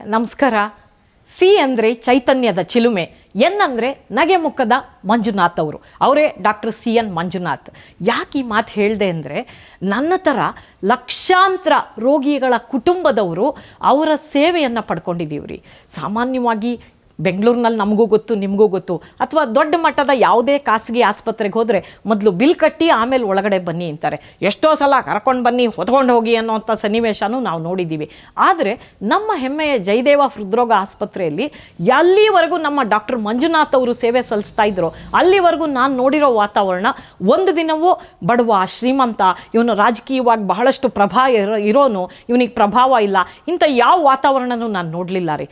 ನಮಸ್ಕಾರ. ಸಿ ಅಂದರೆ ಚೈತನ್ಯದ ಚಿಲುಮೆ, ಎನ್ ಅಂದರೆ ನಗೆ ಮುಖದ ಮಂಜುನಾಥ್ ಅವರು. ಅವರೇ ಡಾಕ್ಟರ್ ಸಿ ಎನ್ ಮಂಜುನಾಥ್. ಯಾಕೆ ಈ ಮಾತು ಹೇಳಿದೆ ಅಂದರೆ, ನನ್ನ ಥರ ಲಕ್ಷಾಂತರ ರೋಗಿಗಳ ಕುಟುಂಬದವರು ಅವರ ಸೇವೆಯನ್ನು ಪಡ್ಕೊಂಡಿದ್ದೀವ್ರಿ ಸಾಮಾನ್ಯವಾಗಿ ಬೆಂಗಳೂರಿನಲ್ಲಿ ನಮಗೂ ಗೊತ್ತು, ನಿಮಗೂ ಗೊತ್ತು. ಅಥವಾ ದೊಡ್ಡ ಮಟ್ಟದ ಯಾವುದೇ ಖಾಸಗಿ ಆಸ್ಪತ್ರೆಗೆ ಹೋದರೆ ಮೊದಲು ಬಿಲ್ ಕಟ್ಟಿ ಆಮೇಲೆ ಒಳಗಡೆ ಬನ್ನಿ ಅಂತಾರೆ. ಎಷ್ಟೋ ಸಲ ಕರ್ಕೊಂಡು ಬನ್ನಿ, ಹೊತ್ಕೊಂಡು ಹೋಗಿ ಅನ್ನೋಂಥ ಸನ್ನಿವೇಶನೂ ನಾವು ನೋಡಿದ್ದೀವಿ. ಆದರೆ ನಮ್ಮ ಹೆಮ್ಮೆಯ ಜಯದೇವ ಹೃದ್ರೋಗ ಆಸ್ಪತ್ರೆಯಲ್ಲಿ ಎಲ್ಲಿವರೆಗೂ ನಮ್ಮ ಡಾಕ್ಟರ್ ಮಂಜುನಾಥ್ ಅವರು ಸೇವೆ ಸಲ್ಲಿಸ್ತಾ ಇದ್ರು, ಅಲ್ಲಿವರೆಗೂ ನಾನು ನೋಡಿರೋ ವಾತಾವರಣ ಒಂದು ದಿನವೂ ಬಡವ, ಶ್ರೀಮಂತ, ಇವನು ರಾಜಕೀಯವಾಗಿ ಬಹಳಷ್ಟು ಪ್ರಭಾವ ಇರೋ ಇರೋನು, ಇವನಿಗೆ ಪ್ರಭಾವ ಇಲ್ಲ. ಇಂಥ ಯಾವ ವಾತಾವರಣನೂ ನಾನು ನೋಡಲಿಲ್ಲ ರೀ.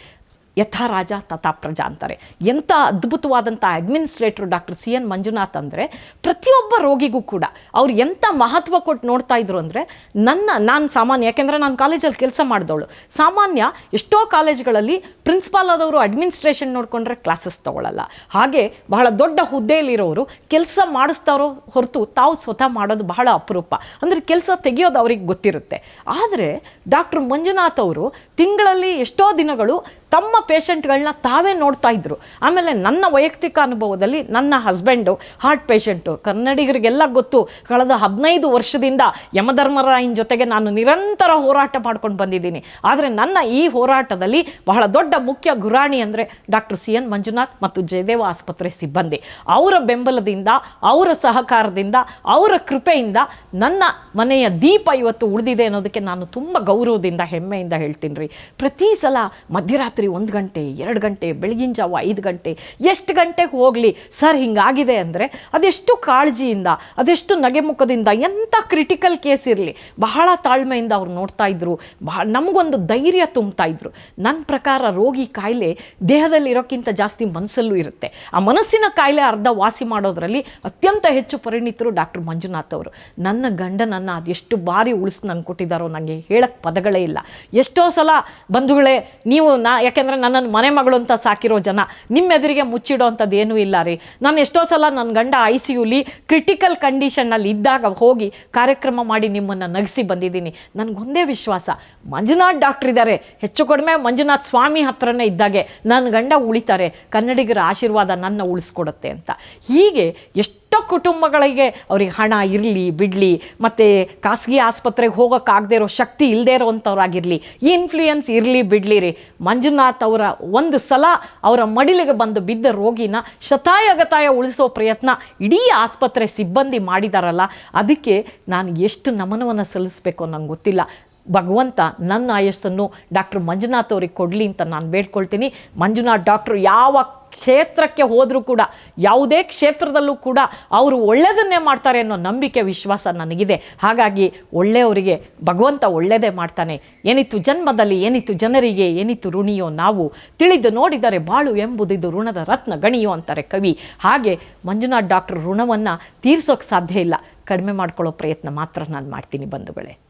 ಯಥಾ ರಾಜ ತಥಾ ಪ್ರಜಾ ಅಂತಾರೆ. ಎಂಥ ಅದ್ಭುತವಾದಂಥ administrator doctor C N Manjunath ಅಂದರೆ ಪ್ರತಿಯೊಬ್ಬ ರೋಗಿಗೂ ಕೂಡ ಅವ್ರು ಎಂಥ ಮಹತ್ವ ಕೊಟ್ಟು ನೋಡ್ತಾ ಇದ್ರು ಅಂದರೆ ನನ್ನ, ನಾನು ಸಾಮಾನ್ಯ, ಯಾಕೆಂದರೆ ನಾನು ಕಾಲೇಜಲ್ಲಿ ಕೆಲಸ ಮಾಡಿದವಳು. ಸಾಮಾನ್ಯ ಎಷ್ಟೋ ಕಾಲೇಜ್ಗಳಲ್ಲಿ ಪ್ರಿನ್ಸಿಪಾಲ್ ಆದವರು ಅಡ್ಮಿನಿಸ್ಟ್ರೇಷನ್ ನೋಡಿಕೊಂಡ್ರೆ ಕ್ಲಾಸಸ್ ತೊಗೊಳ್ಳಲ್ಲ ಹಾಗೆ ಬಹಳ ದೊಡ್ಡ ಹುದ್ದೆಯಲ್ಲಿರೋರು ಕೆಲಸ ಮಾಡಿಸ್ತಾರೋ ಹೊರತು ತಾವು ಸ್ವತಃ ಮಾಡೋದು ಬಹಳ ಅಪರೂಪ. ಅಂದರೆ ಕೆಲಸ ತೆಗೆಯೋದು ಅವ್ರಿಗೆ ಗೊತ್ತಿರುತ್ತೆ. ಆದರೆ ಡಾಕ್ಟರ್ ಮಂಜುನಾಥ್ ಅವರು ತಿಂಗಳಲ್ಲಿ ಎಷ್ಟೋ ದಿನಗಳು ತಮ್ಮ ಪೇಷಂಟ್ಗಳನ್ನ ತಾವೇ ನೋಡ್ತಾ ಇದ್ರು. ಆಮೇಲೆ ನನ್ನ ವೈಯಕ್ತಿಕ ಅನುಭವದಲ್ಲಿ ನನ್ನ ಹಸ್ಬೆಂಡು, ಹಾರ್ಟ್ ಪೇಷಂಟು, ಕನ್ನಡಿಗರಿಗೆಲ್ಲ ಗೊತ್ತು, ಕಳೆದ ಹದಿನೈದು ವರ್ಷದಿಂದ ಯಮಧರ್ಮರಾಯನ ಜೊತೆಗೆ ನಾನು ನಿರಂತರ ಹೋರಾಟ ಮಾಡ್ಕೊಂಡು ಬಂದಿದ್ದೀನಿ. ಆದರೆ ನನ್ನ ಈ ಹೋರಾಟದಲ್ಲಿ ಬಹಳ ದೊಡ್ಡ ಮುಖ್ಯ ಗುರಾಣಿ ಅಂದರೆ ಡಾಕ್ಟರ್ ಸಿ ಎನ್ ಮಂಜುನಾಥ್ ಮತ್ತು ಜಯದೇವ ಆಸ್ಪತ್ರೆ ಸಿಬ್ಬಂದಿ. ಅವರ ಬೆಂಬಲದಿಂದ, ಅವರ ಸಹಕಾರದಿಂದ, ಅವರ ಕೃಪೆಯಿಂದ ನನ್ನ ಮನೆಯ ದೀಪ ಇವತ್ತು ಉಳಿದಿದೆ ಅನ್ನೋದಕ್ಕೆ ನಾನು ತುಂಬ ಗೌರವದಿಂದ, ಹೆಮ್ಮೆಯಿಂದ ಹೇಳ್ತೀನಿ ರೀ. ಪ್ರತಿ ಸಲ ಮಧ್ಯರಾತ್ರಿ ಒಂದು ಗಂಟೆ, ಎರಡು ಗಂಟೆ, ಬೆಳಗಿನ ಜಾವ ಐದು ಗಂಟೆ, ಎಷ್ಟು ಗಂಟೆಗೆ ಹೋಗಲಿ? ಸರ್, ಹಿಂಗಾಗಿದೆ ಅಂದರೆ ಅದೆಷ್ಟು ಕಾಳಜಿಯಿಂದ, ಅದೆಷ್ಟು ನಗೆಮುಖದಿಂದ ಎಂಥ ಕ್ರಿಟಿಕಲ್ ಕೇಸ್ ಇರಲಿ? ಬಹಳ ತಾಳ್ಮೆಯಿಂದ ಅವ್ರು ನೋಡ್ತಾ ಇದ್ರು. ಬಹಳ ನಮಗೊಂದು ಧೈರ್ಯ ತುಂಬ್ತಾ ಇದ್ರು. ನನ್ನ ಪ್ರಕಾರ ರೋಗಿ ಕಾಯಿಲೆ ದೇಹದಲ್ಲಿ ಇರೋಕ್ಕಿಂತ ಜಾಸ್ತಿ ಮನಸ್ಸಲ್ಲೂ ಇರುತ್ತೆ. ಆ ಮನಸ್ಸಿನ ಕಾಯಿಲೆ ಅರ್ಧ ವಾಸಿ ಮಾಡೋದರಲ್ಲಿ ಅತ್ಯಂತ ಹೆಚ್ಚು ಪರಿಣಿತರು ಡಾಕ್ಟರ್ ಮಂಜುನಾಥ್ ಅವರು. ನನ್ನ ಗಂಡನನ್ನು ಅದೆಷ್ಟು ಬಾರಿ ಉಳಿಸಿ ನಾನು ಕೊಟ್ಟಿದ್ದಾರೋ ನನಗೆ ಹೇಳಕ್ಕೆ ಪದಗಳೇ ಇಲ್ಲ. ಎಷ್ಟೋ ಸಲ ಬಂಧುಗಳೇ, ನೀವು ನಾ ಯಾಕೆಂದರೆ ನನ್ನನ್ನು ಮನೆ ಮಗಳು ಅಂತ ಸಾಕಿರೋ ಜನ ನಿಮ್ಮ ಎದುರಿಗೆ ಮುಚ್ಚಿಡೋ ಅಂಥದ್ದು ಏನೂ ಇಲ್ಲ ರೀ. ನಾನು ಎಷ್ಟೋ ಸಲ ನನ್ನ ಗಂಡ ಐ ಸಿ ಯುಲಿ ಕ್ರಿಟಿಕಲ್ ಕಂಡೀಷನ್ನಲ್ಲಿ ಇದ್ದಾಗ ಹೋಗಿ ಕಾರ್ಯಕ್ರಮ ಮಾಡಿ ನಿಮ್ಮನ್ನು ನಗಿಸಿ ಬಂದಿದ್ದೀನಿ. ನನಗೊಂದೇ ವಿಶ್ವಾಸ. ಮಂಜುನಾಥ್ ಡಾಕ್ಟ್ರ್ ಇದ್ದಾರೆ ಹೆಚ್ಚು ಕಡಿಮೆ ಮಂಜುನಾಥ್ ಸ್ವಾಮಿ ಹತ್ರನೇ ಇದ್ದಾಗೆ ನನ್ನ ಗಂಡ ಉಳಿತಾರೆ. ಕನ್ನಡಿಗರ ಆಶೀರ್ವಾದ ನನ್ನ ಉಳಿಸ್ಕೊಡುತ್ತೆ ಅಂತ. ಹೀಗೆ ಎಷ್ಟೋ ಕುಟುಂಬಗಳಿಗೆ ಅವ್ರಿಗೆ ಹಣ ಇರಲಿ, ಬಿಡಲಿ, ಮತ್ತು ಖಾಸಗಿ ಆಸ್ಪತ್ರೆಗೆ ಹೋಗೋಕ್ಕಾಗದೇ ಇರೋ ಶಕ್ತಿ ಇಲ್ಲದೇ ಇರೋವಂಥವ್ರಾಗಿರಲಿ ಇನ್ಫ್ಲೂಯೆನ್ಸ್ ಇರಲಿ, ಬಿಡಲಿ ರೀ. ಮಂಜುನಾಥ್ ಅವರ ಒಂದು ಸಲ ಅವರ ಮಡಿಲಿಗೆ ಬಂದು ಬಿದ್ದ ರೋಗಿನ ಶತಾಯಗತಾಯ ಉಳಿಸೋ ಪ್ರಯತ್ನ ಇಡೀ ಆಸ್ಪತ್ರೆ ಸಿಬ್ಬಂದಿ ಮಾಡಿದಾರಲ್ಲ, ಅದಕ್ಕೆ ನಾನು ಎಷ್ಟು ನಮನವನ್ನು ಸಲ್ಲಿಸಬೇಕು ನಂಗೆ ಗೊತ್ತಿಲ್ಲ. ಭಗವಂತ ನನ್ನ ಆಯಸ್ಸನ್ನು ಡಾಕ್ಟರ್ ಮಂಜುನಾಥ್ ಅವ್ರಿಗೆ ಕೊಡಲಿ ಅಂತ ನಾನು ಬೇಡ್ಕೊಳ್ತೀನಿ. ಮಂಜುನಾಥ್ ಡಾಕ್ಟ್ರು ಯಾವ ಕ್ಷೇತ್ರಕ್ಕೆ ಹೋದರೂ ಕೂಡ, ಯಾವುದೇ ಕ್ಷೇತ್ರದಲ್ಲೂ ಕೂಡ ಅವರು ಒಳ್ಳೆಯದನ್ನೇ ಮಾಡ್ತಾರೆ ಅನ್ನೋ ನಂಬಿಕೆ, ವಿಶ್ವಾಸ ನನಗಿದೆ. ಹಾಗಾಗಿ ಒಳ್ಳೆಯವರಿಗೆ, ಭಗವಂತ ಒಳ್ಳೆಯದೇ ಮಾಡ್ತಾನೆ. ಏನಿತ್ತು ಜನ್ಮದಲ್ಲಿ, ಏನಿತ್ತು ಜನರಿಗೆ, ಏನಿತ್ತು ಋಣಿಯೋ ನಾವು ತಿಳಿದು ನೋಡಿದರೆ ಬಾಳು ಎಂಬುದಿದು ಋಣದ ರತ್ನ ಗಣಿಯೋ ಅಂತಾರೆ ಕವಿ. ಹಾಗೆ ಮಂಜುನಾಥ್ ಡಾಕ್ಟರ್ ಋಣವನ್ನು ತೀರಿಸೋಕೆ ಸಾಧ್ಯ ಇಲ್ಲ. ಕಡಿಮೆ ಮಾಡ್ಕೊಳ್ಳೋ ಪ್ರಯತ್ನ ಮಾತ್ರ ನಾನು ಮಾಡ್ತೀನಿ ಬಂಧುಗಳೇ.